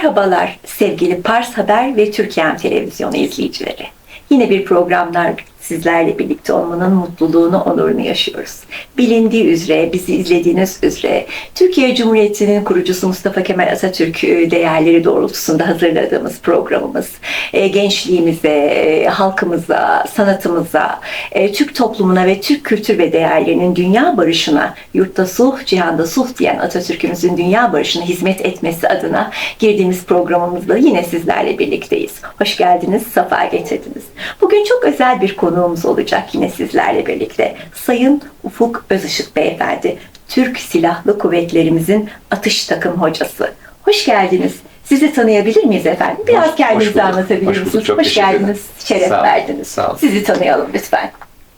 Merhabalar sevgili Pars Haber ve Türkiye Televizyonu izleyicileri. Yine bir programlar sizlerle birlikte olmanın mutluluğunu, onurunu yaşıyoruz. Bilindiği üzere, bizi izlediğiniz üzere Türkiye Cumhuriyeti'nin kurucusu Mustafa Kemal Atatürk değerleri doğrultusunda hazırladığımız programımız e, gençliğimize, e, halkımıza, sanatımıza, e, Türk toplumuna ve Türk kültür ve değerlerinin dünya barışına, yurtta sulh, cihanda sulh diyen Atatürk'ümüzün dünya barışına hizmet etmesi adına girdiğimiz programımızda yine sizlerle birlikteyiz. Hoş geldiniz, safa getirdiniz. Bugün çok özel bir konuğumuz olacak yine sizlerle birlikte. Sayın Ufuk Özışık Beyefendi, Türk Silahlı Kuvvetlerimizin atış takım hocası. Hoş geldiniz. Sizi tanıyabilir miyiz efendim? Biraz Hoş- kendinizi hoş bulduk. anlatabilir Hoş misiniz? Çok Hoş geldiniz. Şeref Sağ verdiniz. Sağ olun. Sizi tanıyalım lütfen.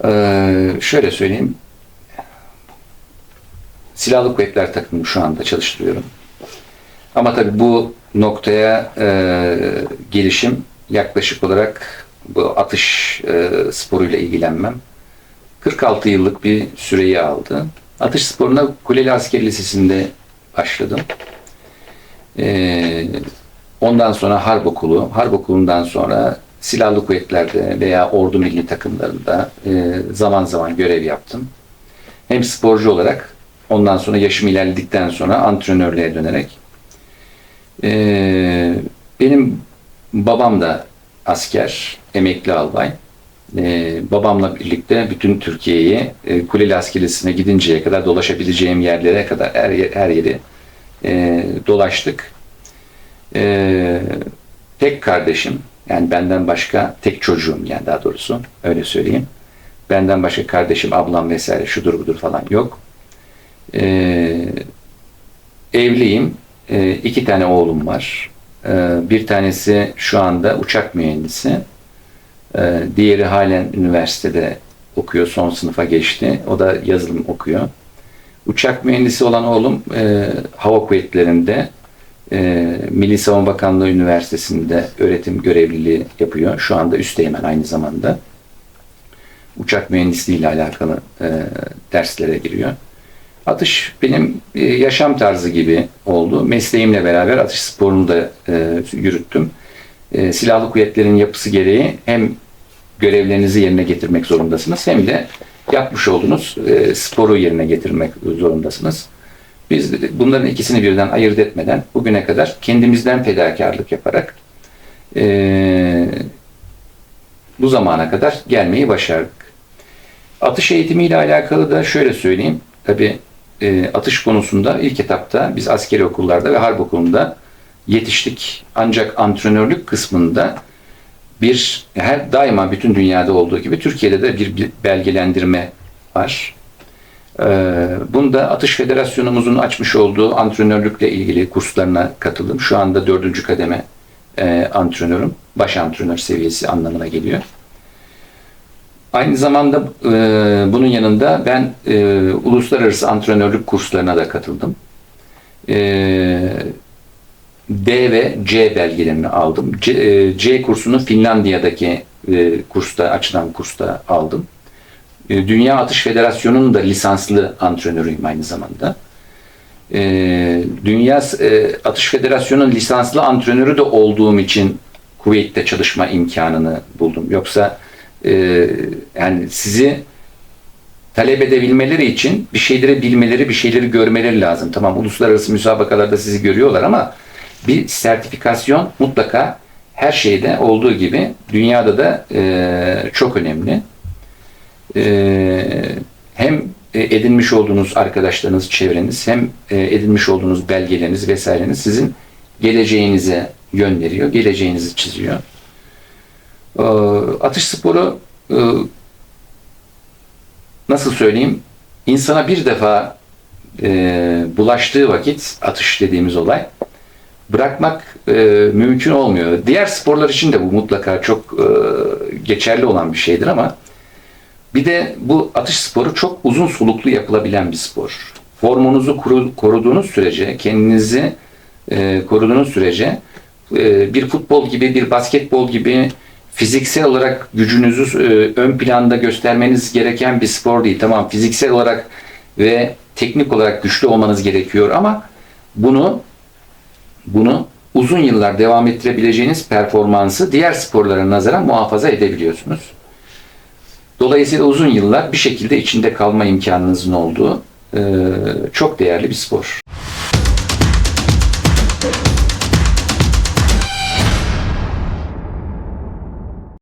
Ee, şöyle söyleyeyim. Silahlı kuvvetler takımını şu anda çalıştırıyorum. Ama tabii bu noktaya e, gelişim yaklaşık olarak bu atış e, sporuyla ilgilenmem 46 yıllık bir süreyi aldı. Atış sporuna Kuleli Askeri Lisesi'nde başladım. Ee, ondan sonra Harp Okulu, Harp Okulu'ndan sonra silahlı kuvvetlerde veya ordu milli takımlarında e, zaman zaman görev yaptım. Hem sporcu olarak ondan sonra yaşım ilerledikten sonra antrenörlüğe dönerek e, benim babam da asker, emekli albay. E, babamla birlikte bütün Türkiye'yi e, Kuleli Askeriyesi'ne gidinceye kadar dolaşabileceğim yerlere kadar her, her yeri e, dolaştık. E, tek kardeşim, yani benden başka tek çocuğum yani daha doğrusu öyle söyleyeyim. Benden başka kardeşim, ablam vesaire şudur budur falan yok. E, evliyim. E, iki tane oğlum var. E, bir tanesi şu anda uçak mühendisi. E, diğeri halen üniversitede okuyor. Son sınıfa geçti. O da yazılım okuyor. Uçak mühendisi olan oğlum e, hava kuvvetlerinde e, Milli Savunma Bakanlığı Üniversitesi'nde öğretim görevliliği yapıyor. Şu anda üsteğmen aynı zamanda. Uçak mühendisliği ile alakalı e, derslere giriyor. Atış benim e, yaşam tarzı gibi oldu. Mesleğimle beraber atış sporunu da e, yürüttüm. E, silahlı kuvvetlerin yapısı gereği hem görevlerinizi yerine getirmek zorundasınız hem de yapmış olduğunuz sporu yerine getirmek zorundasınız. Biz bunların ikisini birden ayırt etmeden bugüne kadar kendimizden fedakarlık yaparak bu zamana kadar gelmeyi başardık. Atış eğitimiyle alakalı da şöyle söyleyeyim. Tabi atış konusunda ilk etapta biz askeri okullarda ve harp okulunda yetiştik. Ancak antrenörlük kısmında bir her daima bütün dünyada olduğu gibi Türkiye'de de bir, belgelendirme var. Ee, bunda Atış Federasyonumuzun açmış olduğu antrenörlükle ilgili kurslarına katıldım. Şu anda dördüncü kademe e, antrenörüm. Baş antrenör seviyesi anlamına geliyor. Aynı zamanda e, bunun yanında ben e, uluslararası antrenörlük kurslarına da katıldım. E, D ve C belgelerini aldım. C, e, C kursunu Finlandiya'daki e, kursta açılan kursta aldım. E, Dünya Atış Federasyonu'nun da lisanslı antrenörüyüm aynı zamanda. E, Dünya e, Atış Federasyonu'nun lisanslı antrenörü de olduğum için Kuveyt'te çalışma imkanını buldum. Yoksa e, yani sizi talep edebilmeleri için bir şeyleri bilmeleri, bir şeyleri görmeleri lazım. Tamam uluslararası müsabakalarda sizi görüyorlar ama bir sertifikasyon mutlaka her şeyde olduğu gibi dünyada da e, çok önemli. E, hem edinmiş olduğunuz arkadaşlarınız, çevreniz hem e, edinmiş olduğunuz belgeleriniz vesaireniz sizin geleceğinize yön veriyor, geleceğinizi çiziyor. E, atış sporu e, nasıl söyleyeyim insana bir defa e, bulaştığı vakit atış dediğimiz olay bırakmak e, mümkün olmuyor. Diğer sporlar için de bu mutlaka çok geçerli olan bir şeydir ama bir de bu atış sporu çok uzun soluklu yapılabilen bir spor. Formunuzu koru, koruduğunuz sürece, kendinizi koruduğunuz sürece bir futbol gibi, bir basketbol gibi fiziksel olarak gücünüzü e, ön planda göstermeniz gereken bir spor değil. Tamam fiziksel olarak ve teknik olarak güçlü olmanız gerekiyor ama bunu bunu uzun yıllar devam ettirebileceğiniz performansı diğer sporlara nazaran muhafaza edebiliyorsunuz. Dolayısıyla uzun yıllar bir şekilde içinde kalma imkanınızın olduğu e, çok değerli bir spor.